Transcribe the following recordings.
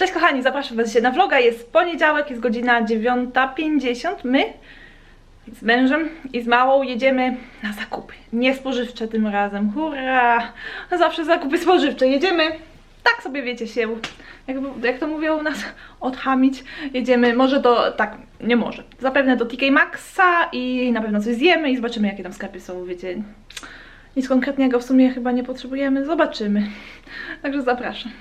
Cześć kochani, zapraszam Was dzisiaj na vloga. Jest poniedziałek, jest godzina 9.50. My z mężem i z małą jedziemy na zakupy. Nie spożywcze tym razem. Hurra! Zawsze zakupy spożywcze. Jedziemy, tak sobie wiecie się, jak, to mówią nas, odchamić. Jedziemy, może do, tak, nie może. Zapewne do TK Maxa i na pewno coś zjemy i zobaczymy jakie tam sklepy są, wiecie. Nic konkretnego w sumie chyba nie potrzebujemy. Zobaczymy. Także zapraszam.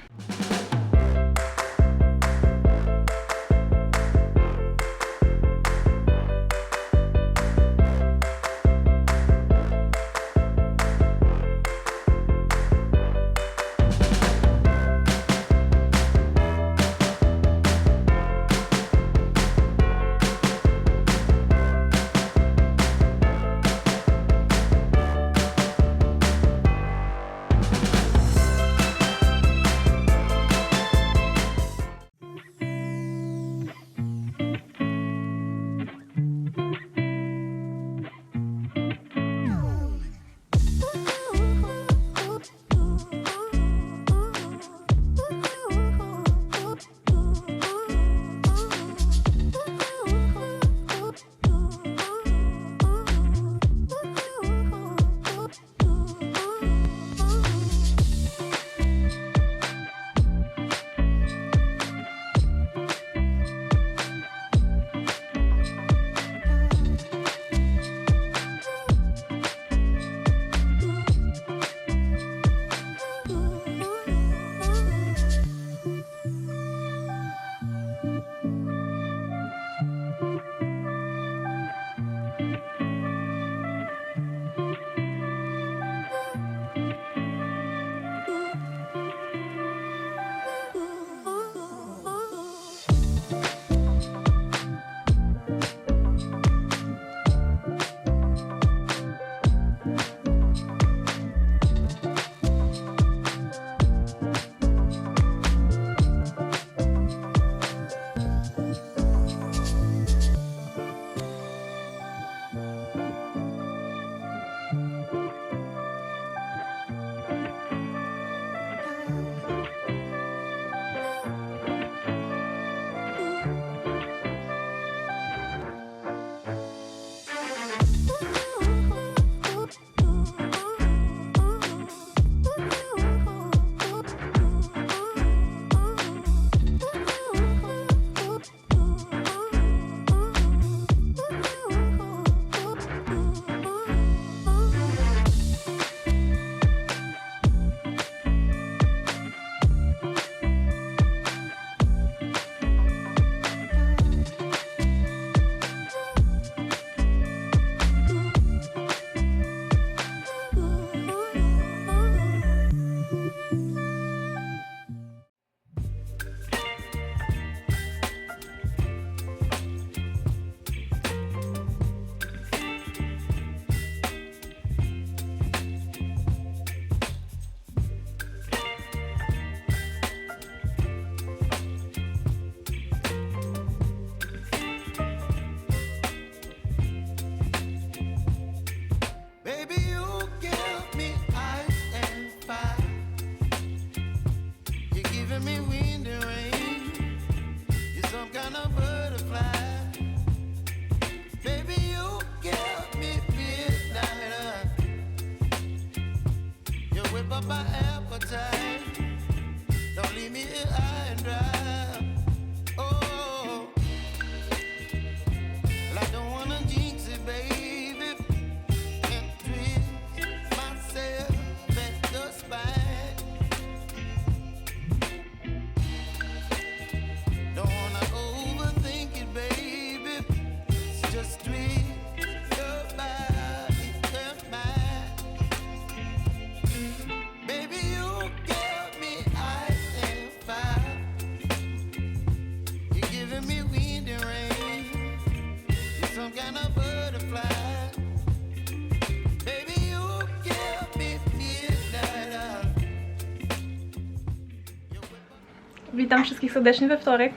Witam wszystkich serdecznie we wtorek.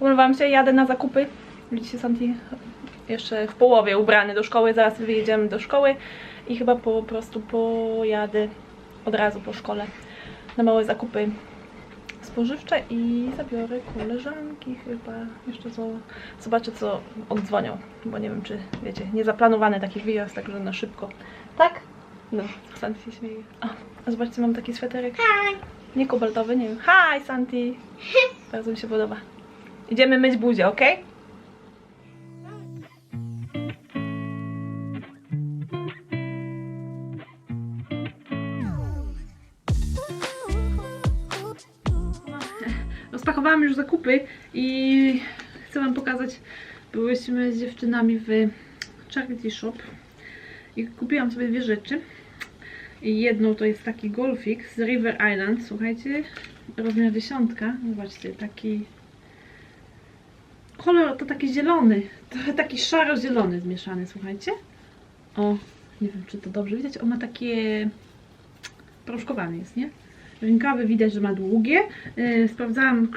Umywam się, jadę na zakupy. Widzicie, Santi jeszcze w połowie ubrany do szkoły. Zaraz wyjedziemy do szkoły i chyba po prostu pojadę od razu po szkole na małe zakupy z niespożywcze i zabiorę koleżanki chyba. Jeszcze co, zobaczę co oddzwonią, bo nie wiem czy, wiecie, niezaplanowany taki wyjazd, także na szybko. Tak? No, Santi się śmieje. A zobaczcie, mam taki sweterek. Nie kobaltowy, nie wiem. Hi, Santi! Bardzo mi się podoba. Idziemy myć buzię, ok? Rozpakowałam już zakupy i chcę Wam pokazać. Byłyśmy z dziewczynami w Charity Shop i kupiłam sobie dwie rzeczy. Jedną to jest taki golfik z River Island, słuchajcie, rozmiar dziesiątka. Zobaczcie, taki kolor to taki zielony, trochę taki szaro-zielony zmieszany, słuchajcie. O, nie wiem czy to dobrze widać, on ma takie proszkowany jest, nie? Rękawy widać, że ma długie. Yy, sprawdzałam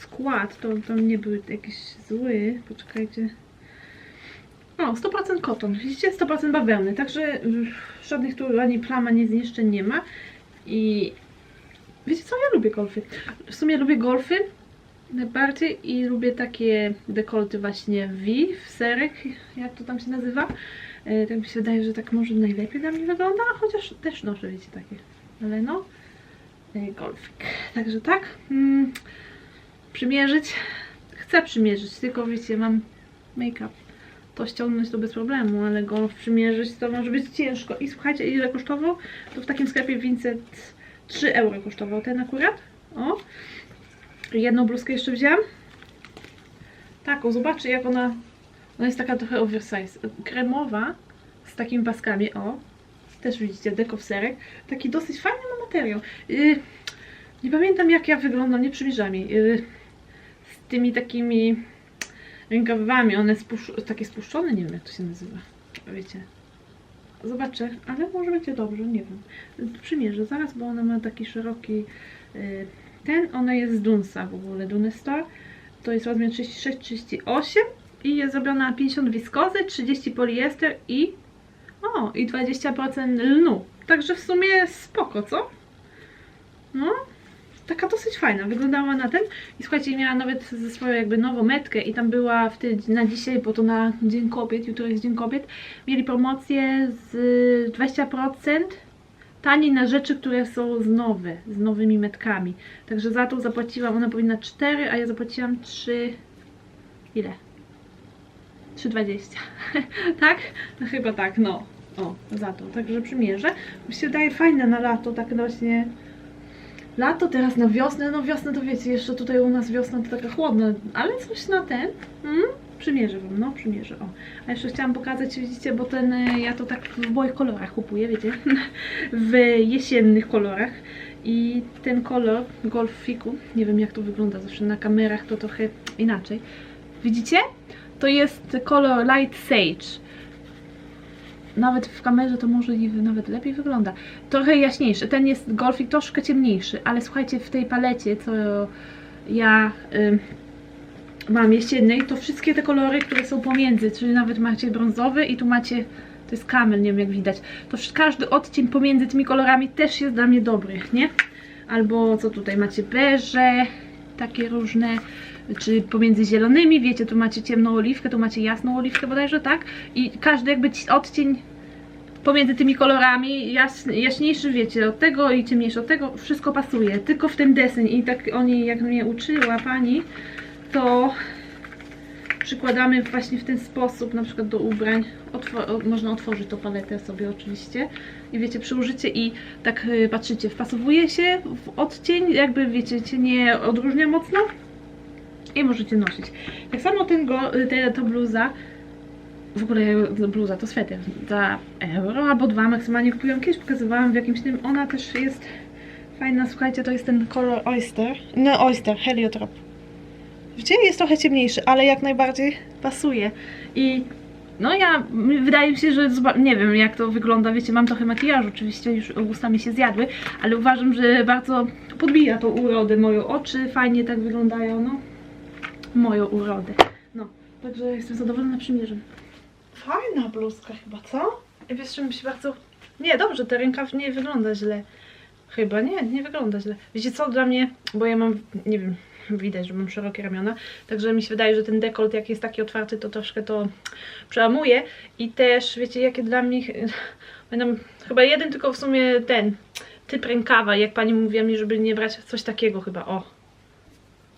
skład, to tam nie był jakiś zły. Poczekajcie. O, 100% koton. Widzicie? 100% bawełny. Także y, żadnych tu ani plam, ani zniszczeń nie ma. I wiecie co? Ja lubię golfy. W sumie lubię golfy najbardziej i lubię takie dekolty właśnie V, w serek, jak to tam się nazywa. Yy, tak mi się wydaje, że tak może najlepiej dla mnie wygląda, chociaż też noszę, wiecie, takie. Ale no, yy, golfik. Także tak, mm, przymierzyć. Chcę przymierzyć, tylko wiecie, mam make-up. To ściągnąć to bez problemu, ale golf przymierzyć to może być ciężko. I słuchajcie, ile kosztował? To w takim sklepie Vincent 3 euro kosztował ten akurat. O. Jedną bluzkę jeszcze wzięłam. Taką, zobaczcie jak ona... Ona jest taka trochę oversize. Kremowa, z takimi paskami, o. Też widzicie, deko w serek. Taki dosyć fajny ma materiał. Yy, nie pamiętam jak ja wyglądam, nie przybliżam jej. Yy, z tymi takimi rękawami, one spusz- takie spuszczone, nie wiem jak to się nazywa. Wiecie. Zobaczę, ale może będzie dobrze, nie wiem. Przymierzę zaraz, bo ona ma taki szeroki yy, ten, ona jest z Dunsa w ogóle, Dunestar. To jest rozmiar 36-38 i jest zrobiona 50 wiskozy, 30 poliester i o, i 20% lnu. Także w sumie spoko, co? No, taka dosyć fajna. Wyglądała na ten. I słuchajcie, miała nawet ze swoją jakby nową metkę i tam była w ty, na dzisiaj, bo to na Dzień Kobiet, jutro jest Dzień Kobiet, mieli promocję z 20% taniej na rzeczy, które są z nowe, z nowymi metkami. Także za to zapłaciłam, ona powinna 4, a ja zapłaciłam 3... Ile? 3,20. tak? No chyba tak, no. O, za to. Także przymierzę. Mi się daje fajne na lato, tak właśnie... Lato, teraz na wiosnę, no wiosnę to wiecie, jeszcze tutaj u nas wiosna to taka chłodna, ale coś na ten, mm, przymierzę wam, no przymierzę, o. A jeszcze chciałam pokazać, widzicie, bo ten, y, ja to tak w moich kolorach kupuję, wiecie, w jesiennych kolorach i ten kolor golfiku, nie wiem jak to wygląda, zawsze na kamerach to trochę inaczej, widzicie? To jest kolor Light Sage. Nawet w kamerze to może nawet lepiej wygląda. Trochę jaśniejszy. Ten jest golfik troszkę ciemniejszy, ale słuchajcie, w tej palecie, co ja ym, mam jesiennej, to wszystkie te kolory, które są pomiędzy, czyli nawet macie brązowy i tu macie, to jest kamel, nie wiem jak widać, to każdy odcień pomiędzy tymi kolorami też jest dla mnie dobry, nie? Albo co tutaj macie, beże, takie różne, czy pomiędzy zielonymi, wiecie, tu macie ciemną oliwkę, tu macie jasną oliwkę bodajże, tak? I każdy jakby ci- odcień pomiędzy tymi kolorami, jaśniejszy wiecie, od tego i ciemniejszy od tego, wszystko pasuje, tylko w tym deseń. I tak oni, jak mnie uczyła pani, to przykładamy właśnie w ten sposób, na przykład do ubrań, można otworzyć tą paletę sobie oczywiście. I wiecie, przyłożycie i tak y, patrzycie, wpasowuje się w odcień, jakby wiecie, cię nie odróżnia mocno i możecie nosić. Tak samo ten go, te, ta bluza, w ogóle bluza to sweter za euro albo dwa maksymalnie kupiłam kiedyś, pokazywałam w jakimś tym, ona też jest fajna, słuchajcie, to jest ten kolor oyster, no oyster, heliotrop. Widzicie, jest trochę ciemniejszy, ale jak najbardziej pasuje. I no ja, wydaje mi się, że nie wiem jak to wygląda, wiecie, mam trochę makijażu, oczywiście już usta mi się zjadły, ale uważam, że bardzo podbija tą urodę, moją oczy fajnie tak wyglądają, no, moją urodę. No, także jestem zadowolona przymierzem. Fajna bluzka chyba, co? Wiesz, czym mi się bardzo... Nie, dobrze, ten rękaw nie wygląda źle. Chyba nie, nie wygląda źle. Wiecie co, dla mnie, bo ja mam, nie wiem, widać, że mam szerokie ramiona, także mi się wydaje, że ten dekolt jak jest taki otwarty, to troszkę to przełamuje i też, wiecie, jakie dla mnie będą, chyba jeden tylko w sumie ten, typ rękawa, jak pani mówiła mi, żeby nie brać coś takiego chyba, o.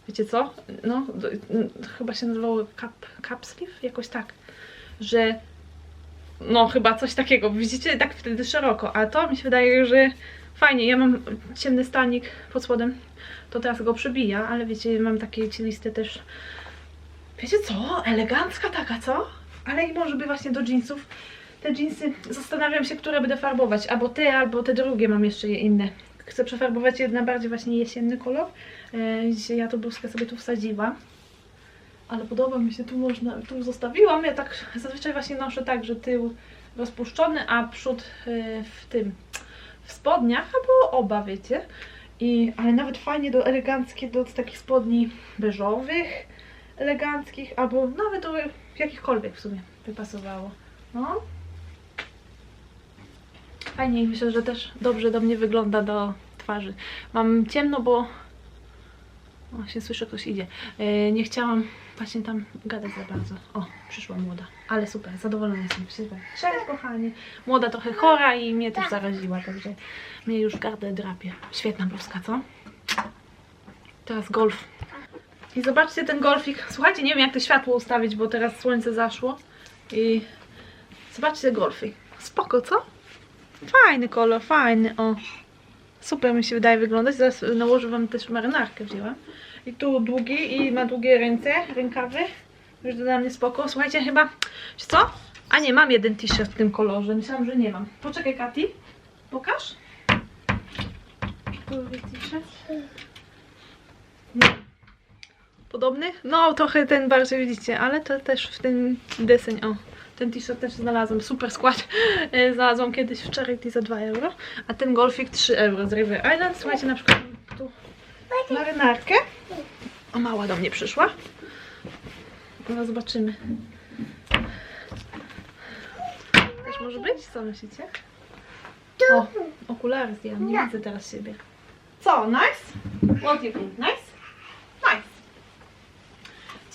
Wiecie co? No, d- n- chyba się nazywało cap, cap sleeve? Jakoś tak, że no chyba coś takiego, widzicie, tak wtedy szeroko, a to mi się wydaje, że fajnie, ja mam ciemny stanik pod spodem, to teraz go przybija, ale wiecie, mam takie cieliste też, wiecie co, elegancka taka, co? Ale i może by właśnie do jeansów, te jeansy, zastanawiam się, które będę farbować, albo te, albo te drugie, mam jeszcze je inne. Chcę przefarbować je na bardziej właśnie jesienny kolor, ja tą bluzkę sobie tu wsadziłam. Ale podoba mi się, tu można, tu zostawiłam, ja tak zazwyczaj właśnie noszę tak, że tył rozpuszczony, a przód y, w tym, w spodniach, albo oba, wiecie. I, ale nawet fajnie do eleganckie, do takich spodni beżowych, eleganckich, albo nawet do jakichkolwiek w sumie by pasowało. No. Fajnie i myślę, że też dobrze do mnie wygląda do twarzy. Mam ciemno, bo o, się słyszę, ktoś idzie. E, nie chciałam właśnie tam gadać za bardzo. O, przyszła młoda. Ale super, zadowolona jestem. Super. Cześć kochanie. Młoda trochę chora i mnie też zaraziła, także mnie już gardę drapie. Świetna bluzka, co? Teraz golf. I zobaczcie ten golfik. Słuchajcie, nie wiem jak to światło ustawić, bo teraz słońce zaszło. I zobaczcie golfik. Spoko, co? Fajny kolor, fajny, o. Super mi się wydaje wyglądać. Zaraz nałożę wam też marynarkę wzięłam. I tu długi i ma długie ręce, rękawy. Już dla mnie spoko. Słuchajcie, chyba, co? A nie, mam jeden t-shirt w tym kolorze. Myślałam, że nie mam. Poczekaj, Kati. Pokaż. T-shirt? Nie. Podobny? No, trochę ten bardziej widzicie, ale to też w tym deseń, o. Ten t-shirt też znalazłam, super skład. E, Znalazłam kiedyś w Charity za 2 euro, a ten golfik 3 euro z River Island. Słuchajcie, na przykład tu marynarkę. O, mała do mnie przyszła. No, zobaczymy. Też może być? Co myślicie? O, okulary zdjęłam, nie widzę teraz siebie. Co, nice? What do you think? Nice.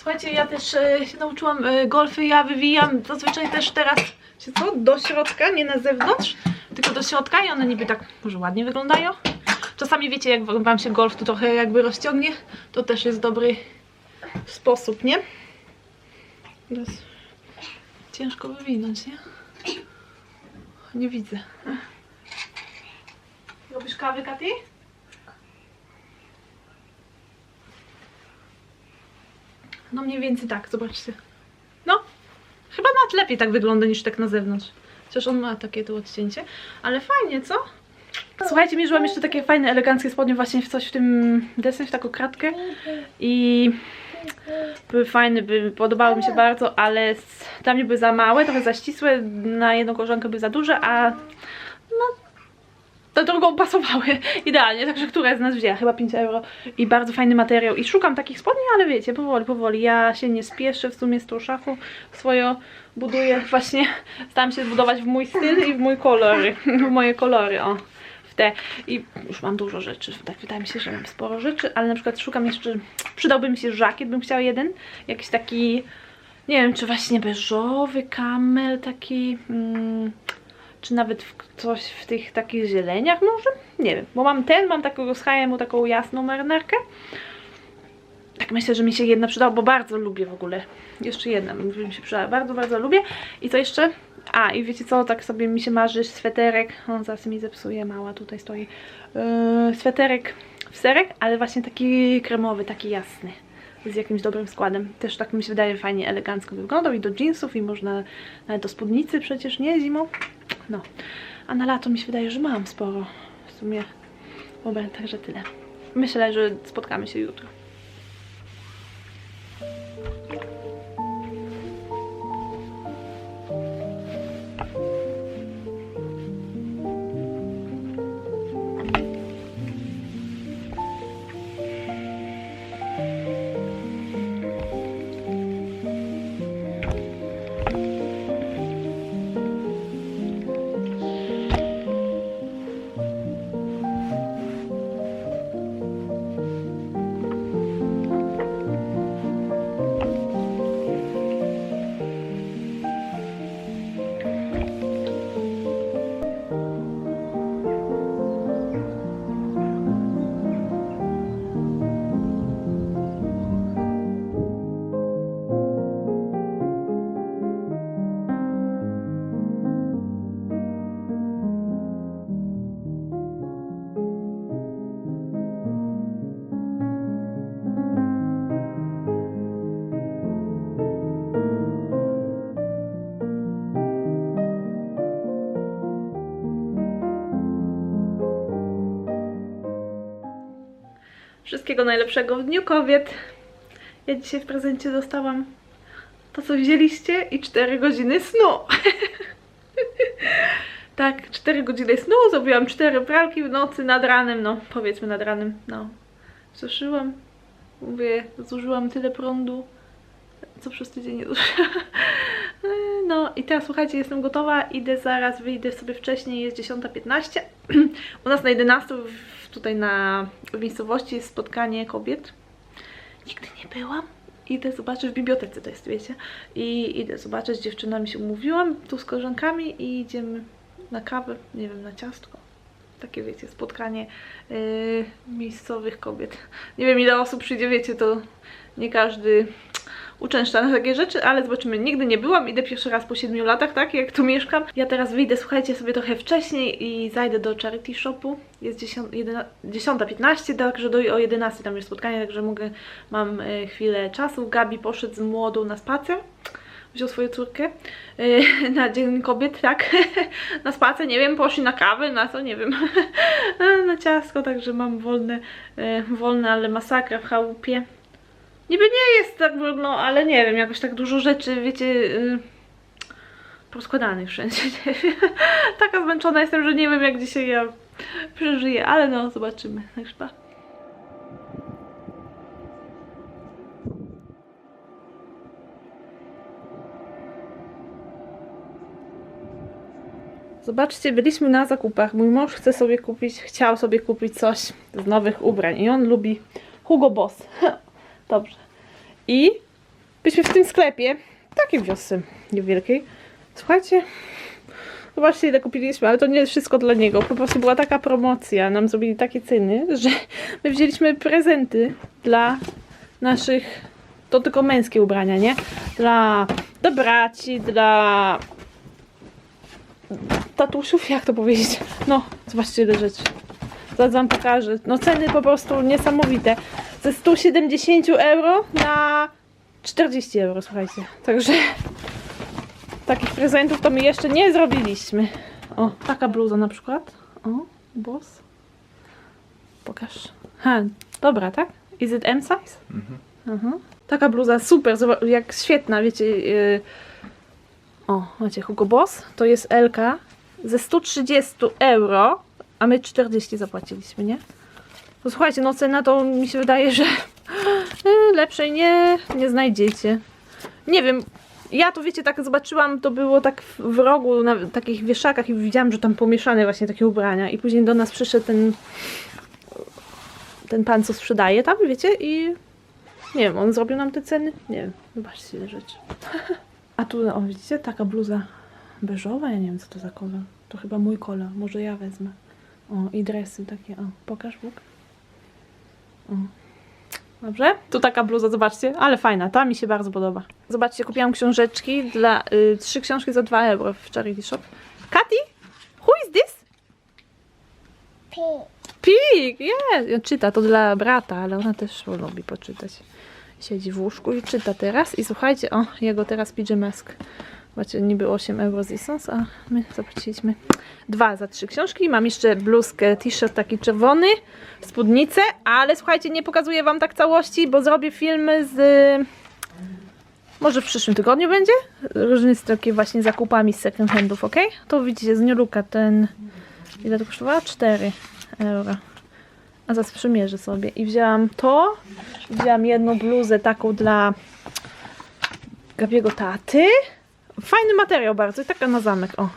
Słuchajcie, ja też e, się nauczyłam e, golfy, ja wywijam zazwyczaj też teraz, się co, do środka, nie na zewnątrz, tylko do środka i one niby tak może ładnie wyglądają. Czasami wiecie, jak wam się golf tu trochę jakby rozciągnie, to też jest dobry sposób, nie? Teraz ciężko wywinąć, nie? Nie widzę. Robisz kawy, Kati? No mniej więcej tak, zobaczcie. No, chyba nawet lepiej tak wygląda niż tak na zewnątrz. Chociaż on ma takie tu odcięcie, ale fajnie, co? Słuchajcie, mierzyłam jeszcze takie fajne, eleganckie spodnie właśnie w coś w tym deseń, w taką kratkę i były fajne, by, podobały mi się bardzo, ale dla mnie były za małe, trochę za ścisłe, na jedną koleżankę były za duże, a do drugą pasowały idealnie, także która z nas wzięła? Chyba 5 euro i bardzo fajny materiał. I szukam takich spodni, ale wiecie, powoli, powoli, ja się nie spieszę w sumie z tą szafą swoją buduję, właśnie staram się zbudować w mój styl i w mój kolory, w moje kolory, o w te. I już mam dużo rzeczy, tak wydaje mi się, że mam sporo rzeczy, ale na przykład szukam jeszcze, przydałby mi się żakiet, bym chciała jeden, jakiś taki, nie wiem, czy właśnie beżowy, kamel taki, mm, czy nawet w coś w tych takich zieleniach może? Nie wiem, bo mam ten, mam takiego z taką jasną marynarkę. Tak myślę, że mi się jedna przydała, bo bardzo lubię w ogóle. Jeszcze jedna mi się przydała, bardzo, bardzo lubię. I co jeszcze? A, i wiecie co, tak sobie mi się marzy sweterek, on zaraz mi zepsuje, mała tutaj stoi. Yy, sweterek w serek, ale właśnie taki kremowy, taki jasny. Z jakimś dobrym składem. Też tak mi się wydaje fajnie, elegancko wyglądał i do jeansów i można nawet do spódnicy przecież, nie? Zimą. No. A na lato mi się wydaje, że mam sporo. W sumie. Dobra, także tyle. Myślę, że spotkamy się jutro. Wszystkiego najlepszego w Dniu Kobiet. Ja dzisiaj w prezencie dostałam to, co widzieliście i 4 godziny snu. tak, 4 godziny snu, zrobiłam 4 pralki w nocy nad ranem, no powiedzmy nad ranem, no. Suszyłam, mówię, zużyłam tyle prądu, co przez tydzień nie zużyłam. No i teraz słuchajcie, jestem gotowa, idę zaraz, wyjdę sobie wcześniej, jest 10.15. U nas na 11 w- tutaj na w miejscowości jest spotkanie kobiet. Nigdy nie byłam. Idę zobaczyć, w bibliotece to jest, wiecie. I idę zobaczyć, z dziewczynami się umówiłam, tu z koleżankami i idziemy na kawę, nie wiem, na ciastko. Takie wiecie, spotkanie yy, miejscowych kobiet. Nie wiem ile osób przyjdzie, wiecie, to nie każdy uczęszcza na takie rzeczy, ale zobaczymy. Nigdy nie byłam, idę pierwszy raz po 7 latach, tak, jak tu mieszkam. Ja teraz wyjdę, słuchajcie, sobie trochę wcześniej i zajdę do charity shopu. Jest 10, 11, 10.15, także do, o 11 tam jest spotkanie, także mogę, mam e, chwilę czasu. Gabi poszedł z młodą na spacer. Wziął swoją córkę e, na Dzień Kobiet, tak, na spacer, nie wiem, poszli na kawę, na co, nie wiem, na ciastko, także mam wolne, e, wolne, ale masakra w chałupie. Niby nie jest tak brudno, ale nie wiem, jakoś tak dużo rzeczy, wiecie, yy, poskładanych wszędzie, nie wiem. Taka zmęczona jestem, że nie wiem jak dzisiaj ja przeżyję, ale no, zobaczymy. Tak chyba. Zobaczcie, byliśmy na zakupach. Mój mąż chce sobie kupić, chciał sobie kupić coś z nowych ubrań i on lubi Hugo Boss. Dobrze. I byliśmy w tym sklepie, takiej wiosce niewielkiej. Słuchajcie, zobaczcie ile kupiliśmy, ale to nie jest wszystko dla niego. Po prostu była taka promocja, nam zrobili takie ceny, że my wzięliśmy prezenty dla naszych, to tylko męskie ubrania, nie? Dla, dla braci, dla tatusiów, jak to powiedzieć? No, zobaczcie ile rzeczy. Zaraz wam pokażę. No ceny po prostu niesamowite. Ze 170 euro na 40 euro, słuchajcie. Także takich prezentów to my jeszcze nie zrobiliśmy. O, taka bluza na przykład. O, boss. Pokaż. Ha, dobra, tak? Is it M size? Aha. Taka bluza super, jak świetna, wiecie. Yy... O, macie Hugo Boss. To jest LK ze 130 euro, a my 40 zapłaciliśmy, nie? To słuchajcie, no cena to mi się wydaje, że y, lepszej nie, nie znajdziecie. Nie wiem, ja to wiecie, tak zobaczyłam, to było tak w- w rogu, na takich wieszakach i widziałam, że tam pomieszane właśnie takie ubrania i później do nas przyszedł ten ten pan, co sprzedaje tam, wiecie, i nie wiem, on zrobił nam te ceny? Nie wiem, zobaczcie ile rzeczy. A tu, o widzicie, taka bluza beżowa, ja nie wiem co to za kolor. To chyba mój kolor, może ja wezmę. O, i dresy takie, o, pokaż Bóg. O. Dobrze? Tu taka bluza, zobaczcie, ale fajna, ta mi się bardzo podoba. Zobaczcie, kupiłam książeczki dla, y, trzy książki za 2 euro w Charity Shop. Katy, who is this? Pig, yeah. Czyta, to dla brata, ale ona też lubi poczytać. Siedzi w łóżku i czyta teraz. I słuchajcie, o, jego teraz pijamask. Macie niby 8 euro z Isons, a my zapłaciliśmy dwa za trzy książki. Mam jeszcze bluzkę, t-shirt taki czerwony, spódnicę, ale słuchajcie, nie pokazuję wam tak całości, bo zrobię filmy z... Może w przyszłym tygodniu będzie? Różne z takie właśnie zakupami z second handów, ok? To widzicie, z Niuluka ten... Ile to kosztowało? 4 euro. A zaraz przymierzę sobie. I wzięłam to. Wzięłam jedną bluzę taką dla Gabiego taty. Fajny materiał bardzo. I taka na zamek. O.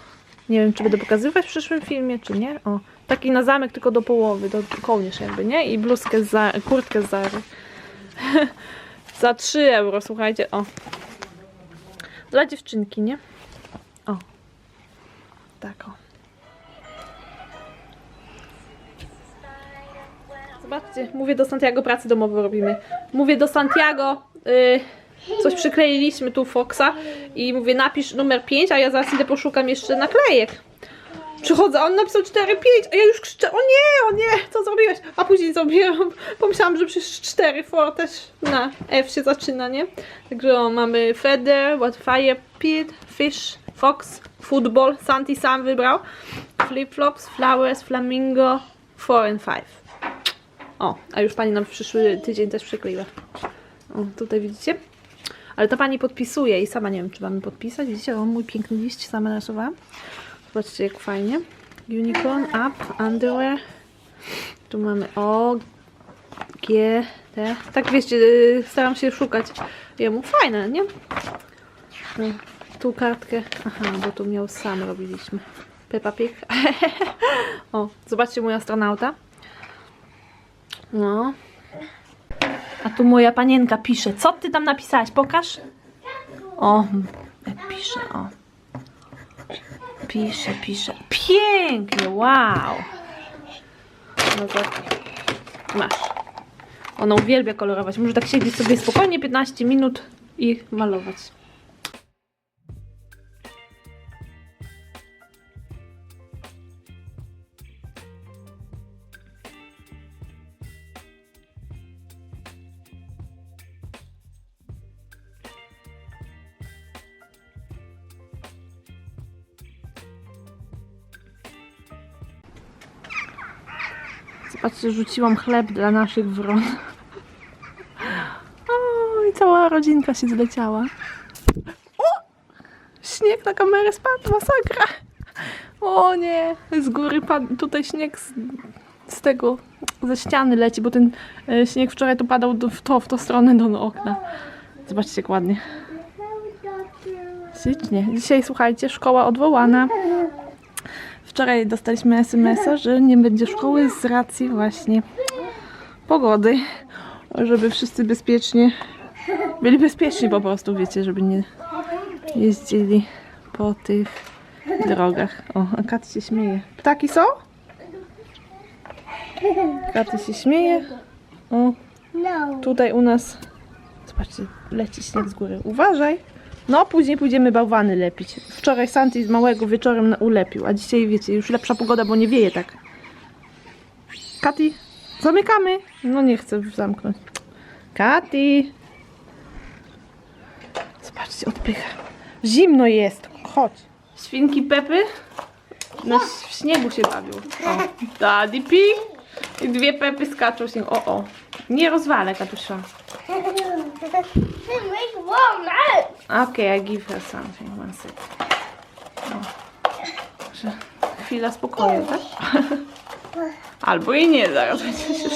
Nie wiem, czy będę pokazywać w przyszłym filmie, czy nie. O. Taki na zamek tylko do połowy, do kołnierz jakby, nie? I bluzkę za, kurtkę z Zary. za 3 euro, słuchajcie. O. Dla dziewczynki, nie? O. Tak o. Zobaczcie, mówię do Santiago, pracy domowe robimy. Mówię do Santiago, y, coś przykleiliśmy tu Foxa i mówię napisz numer 5, a ja zaraz idę poszukam jeszcze naklejek. Przychodzę, on napisał 4-5, a ja już krzyczę, o nie, o nie, co zrobiłeś? A później zrobiłam, pomyślałam, że przecież 4 for też na F się zaczyna, nie? Także o, mamy Feather, What Fire Pit, Fish, Fox, Football, Santi sam wybrał, Flip Flops, Flowers, Flamingo, 4 and 5. O, a już pani nam przyszły tydzień też przykleiła. O, tutaj widzicie? Ale to pani podpisuje i sama nie wiem, czy mamy podpisać. Widzicie, o mój piękny liść sama narysowałam. Zobaczcie, jak fajnie. Unicorn, up, underwear. Tu mamy O, G, T. Tak wiecie, yy, staram się szukać jemu. Fajne, nie? Tu kartkę. Aha, bo tu miał sam robiliśmy. Peppa Pig. o, zobaczcie mój astronauta. No. A tu moja panienka pisze. Co ty tam napisałaś? Pokaż. O, pisze, o. Pisze, pisze. Pięknie, wow. No to masz. Ona uwielbia kolorować. Może tak siedzieć sobie spokojnie 15 minut i malować. Rzuciłam chleb dla naszych wron. O, i cała rodzinka się zleciała. O! Śnieg na kamerę spadł, masakra. O nie, z góry padł, tutaj śnieg z, z tego, ze ściany leci, bo ten e, śnieg wczoraj tu padał do, w to, w tą stronę do okna. Zobaczcie jak ładnie. Ślicznie. Dzisiaj, słuchajcie, szkoła odwołana. Wczoraj dostaliśmy SMS-a, że nie będzie szkoły z racji właśnie pogody, żeby wszyscy bezpiecznie byli bezpieczni po prostu, wiecie, żeby nie jeździli po tych drogach. O, a Kat się śmieje. Ptaki są? Katy się śmieje. O, No. tutaj u nas, zobaczcie, leci śnieg z góry. Uważaj. No, później pójdziemy bałwany lepić. Wczoraj Santi z małego wieczorem ulepił, a dzisiaj, wiecie, już lepsza pogoda, bo nie wieje tak. Kati, zamykamy. No nie chcę zamknąć. Kati. Zobaczcie, odpycha. Zimno jest. Chodź. Świnki Pepy na śniegu się bawią. O, Daddy Pig i dwie Pepy skaczą się. O, o. Nie rozwalę, Katusia. Make. Okay, I give her something. One. O. Że Chwila spokoju, tak? Albo i nie, zaraz będzie się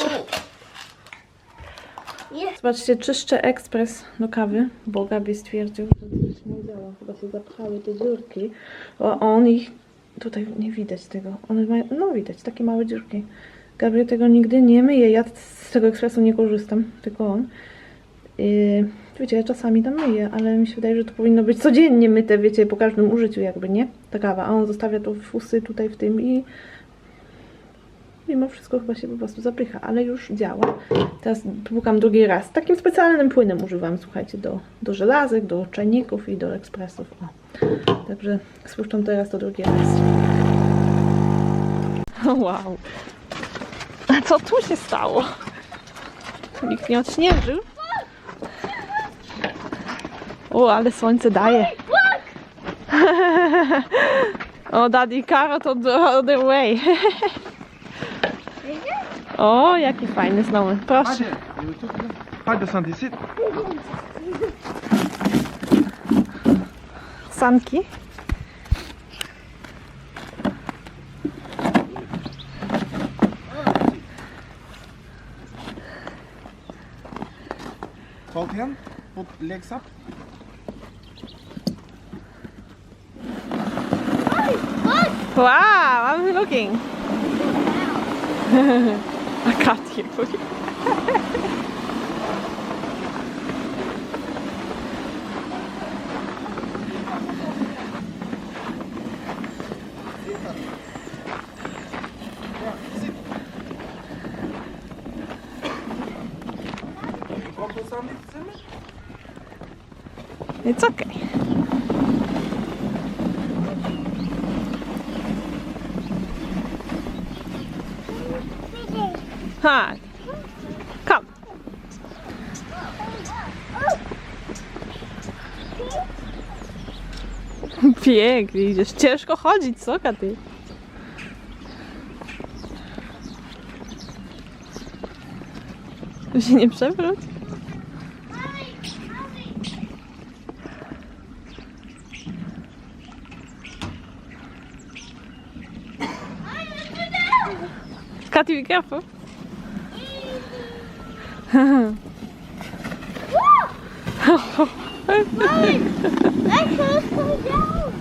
Zobaczcie, czyszczę ekspres do kawy, bo Gabi stwierdził, że coś nie działa. Chyba się zapchały te dziurki. Bo on ich... Tutaj nie widać tego. One mają... No widać, takie małe dziurki. Gabriel tego nigdy nie myje. Ja z tego ekspresu nie korzystam, tylko on. Wiecie, ja czasami tam myję, ale mi się wydaje, że to powinno być codziennie myte, wiecie, po każdym użyciu jakby, nie? Ta kawa. A on zostawia to w fusy tutaj w tym i mimo wszystko chyba się po prostu zapycha, ale już działa. Teraz płukam drugi raz. Takim specjalnym płynem używam, słuchajcie, do, do żelazek, do czajników i do ekspresów. O. Także spuszczam teraz to drugi raz. Wow. Co tu się stało? Nikt nie odśnieżył. O, ale słońce daje. o, Daddy Carrot on the other way. o, jaki fajny znowu. Proszę. Hadi. Hadi Santi sit. Sanki. Hand. Put legs up. Wow, I'm looking. I can't hear It's okay. Hi. Come. Pięknie idziesz. Ciężko chodzić, co Katy? To się nie przewróć. gaat hij weer kappen. Wow!